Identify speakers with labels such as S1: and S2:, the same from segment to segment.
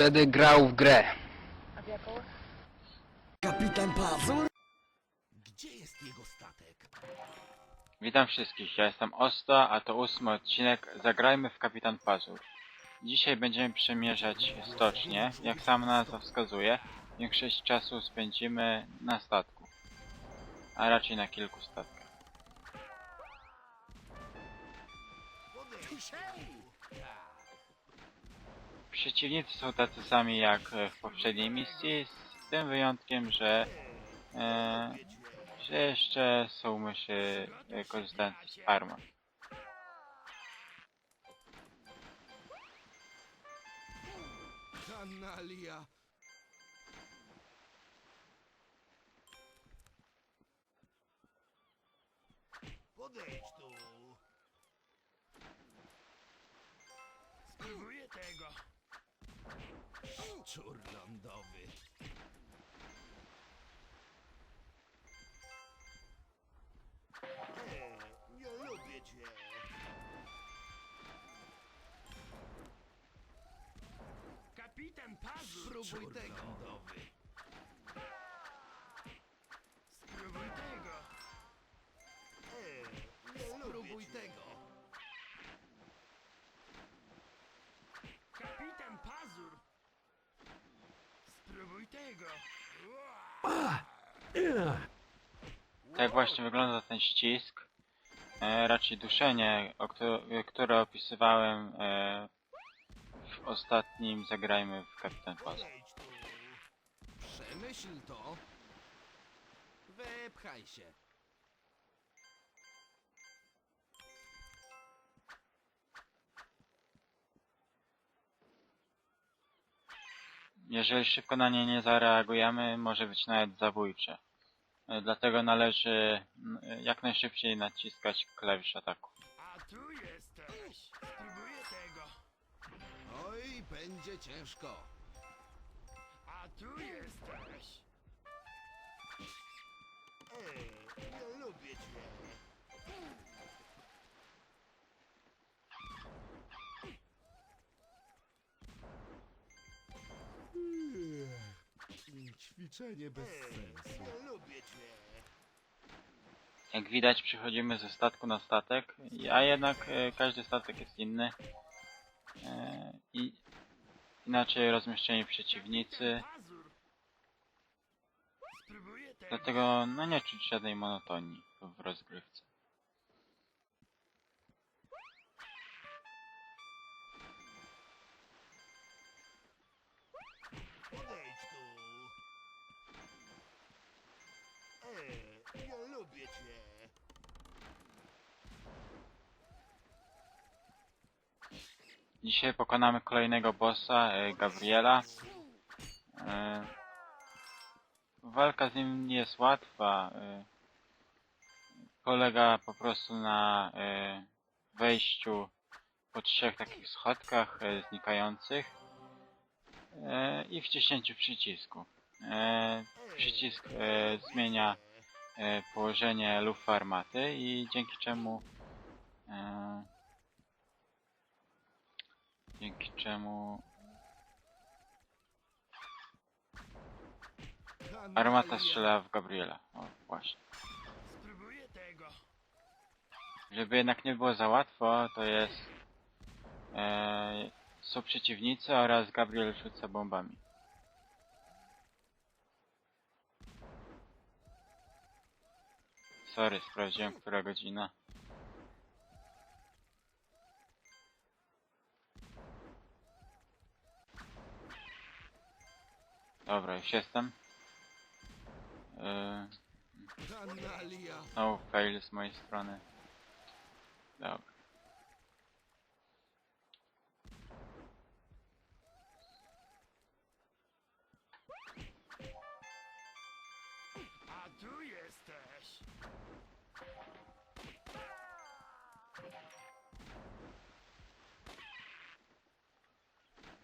S1: Wtedy grał w grę.
S2: A w jaką?
S3: Kapitan Pazur?
S4: Gdzie jest jego statek?
S5: Witam wszystkich, ja jestem Osta, a to ósmy odcinek Zagrajmy w Kapitan Pazur. Dzisiaj będziemy przemierzać stocznie, jak sam nazwa wskazuje, większość czasu spędzimy na statku, a raczej na kilku statkach. Przeciwnicy są tacy sami jak e, w poprzedniej misji, z tym wyjątkiem, że, e, że jeszcze są myszy e, korzystające z.
S4: Kanalia! Podejdź tu! Spróbuję tego! Szczur lądowy! Nie, nie lubię cię! Kapitan Pazur! Spróbuj tego! Lądowy. Spróbuj tego! Spróbuj tego! Kapitan Pazur! Spróbuj tego!
S5: Tak właśnie wygląda ten ścisk. E, raczej duszenie, o któ które opisywałem e, w ostatnim Zagrajmy w Kapitan
S4: tu! Przemyśl to! Wepchaj się!
S5: Jeżeli szybko na nie nie zareagujemy, może być nawet zabójcze. E, Dlatego należy jak najszybciej naciskać klawisz ataku.
S4: A tu jesteś! Spróbuję tego! Oj, będzie ciężko! A tu jesteś! Ćwiczenie bez sensu. Lubię cię!
S5: Jak widać przechodzimy ze statku na statek, a jednak e, każdy statek jest inny. E, I inaczej rozmieszczeni przeciwnicy,
S4: Pazur! Spróbuję tego!
S5: dlatego no nie czuć żadnej monotonii w rozgrywce. Dzisiaj pokonamy kolejnego bossa, e, Gabriela. E, Walka z nim nie jest łatwa. e, Polega po prostu na e, wejściu po trzech takich schodkach e, znikających e, i wciśnięciu przycisku. E, Przycisk e, zmienia e, położenie lufy armaty i dzięki czemu e, dzięki czemu armata strzela w Gabriela. O, właśnie.
S4: Spróbuję tego!
S5: Żeby jednak nie było za łatwo, to jest e, są przeciwnicy oraz Gabriel rzuca bombami. Sorry, sprawdziłem, która godzina. Dobra, już jestem. Yy, znowu fail z mojej strony. Dobra.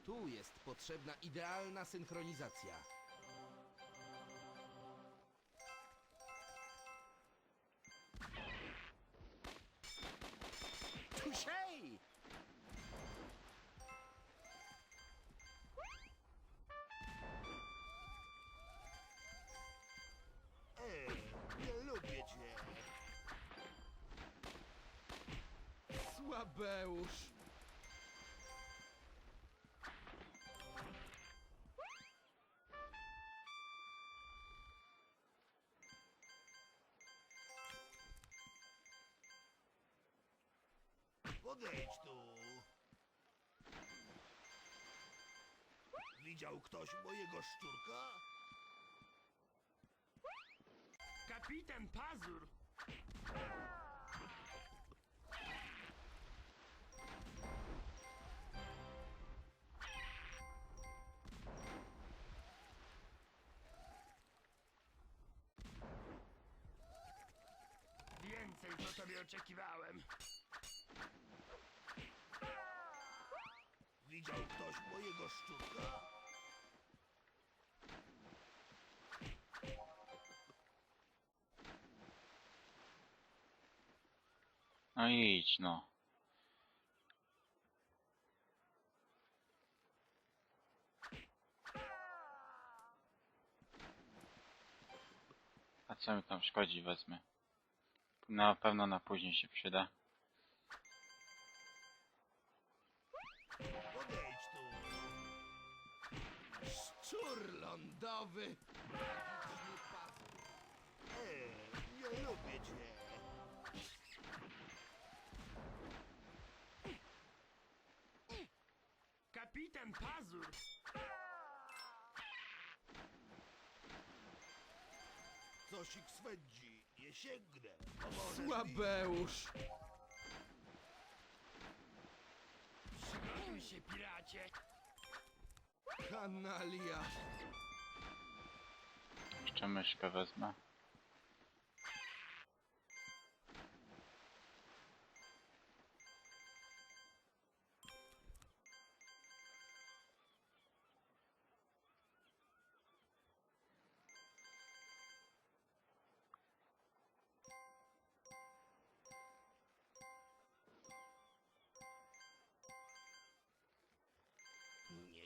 S4: Tu jest potrzebna idealna synchronizacja. Tuszej! Ej, lubię cię! Słabeusz!
S1: Podejdź tu. Widział ktoś mojego szczurka?
S4: Kapitan Pazur! Więcej po tobie oczekiwałem.
S1: Widział ktoś mojego szczurka?
S5: No idź no. A co mi tam szkodzi, wezmę. Na pewno na później się przyda.
S4: Szczur lądowy!
S1: Ej, nie lubię cię.
S4: Kapitan Pazur!
S1: Coś ich swędzi. Nie sięgnę. Pomożesz mi?
S4: Słabeusz! Przygotuj się, piracie! Kanalia!
S5: Jeszcze myszkę wezmę.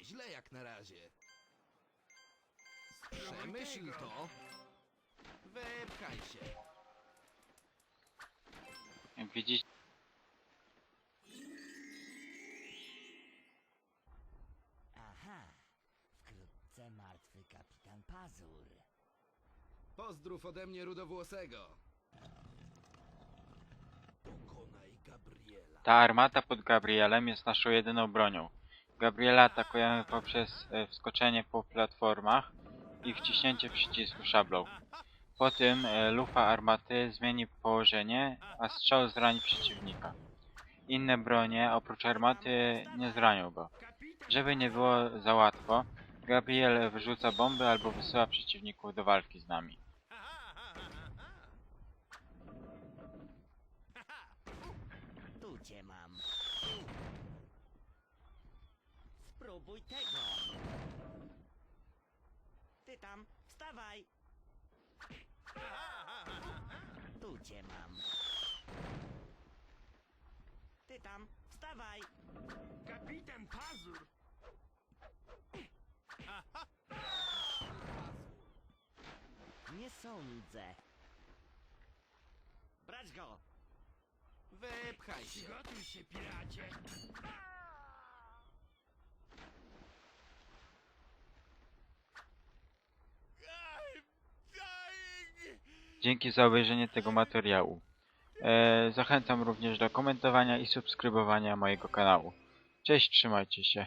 S4: Nieźle jak na razie. Przemyśl to. Wypchaj się.
S5: Jak widzicie,
S2: Aha, wkrótce martwy kapitan Pazur.
S4: Pozdrów ode mnie rudowłosego.
S1: Pokonaj Gabriela.
S5: ta armata pod Gabrielem jest naszą jedyną bronią. Gabriela atakujemy poprzez e, wskoczenie po platformach i wciśnięcie przycisku szablą. Po tym e, lufa armaty zmieni położenie, a strzał zrani przeciwnika. Inne bronie oprócz armaty nie zranią go. Żeby nie było za łatwo, Gabriel wyrzuca bomby albo wysyła przeciwników do walki z nami.
S2: Tu cię mam. Spróbuj tego. Ty tam, wstawaj. Tu cię mam. Ty tam, wstawaj.
S4: Kapitan Pazur!
S2: Nie sądzę. Brać go.
S4: Wypchaj się. Przygotuj się, piracie.
S5: Dzięki za obejrzenie tego materiału. E, zachęcam również do komentowania i subskrybowania mojego kanału. Cześć, trzymajcie się.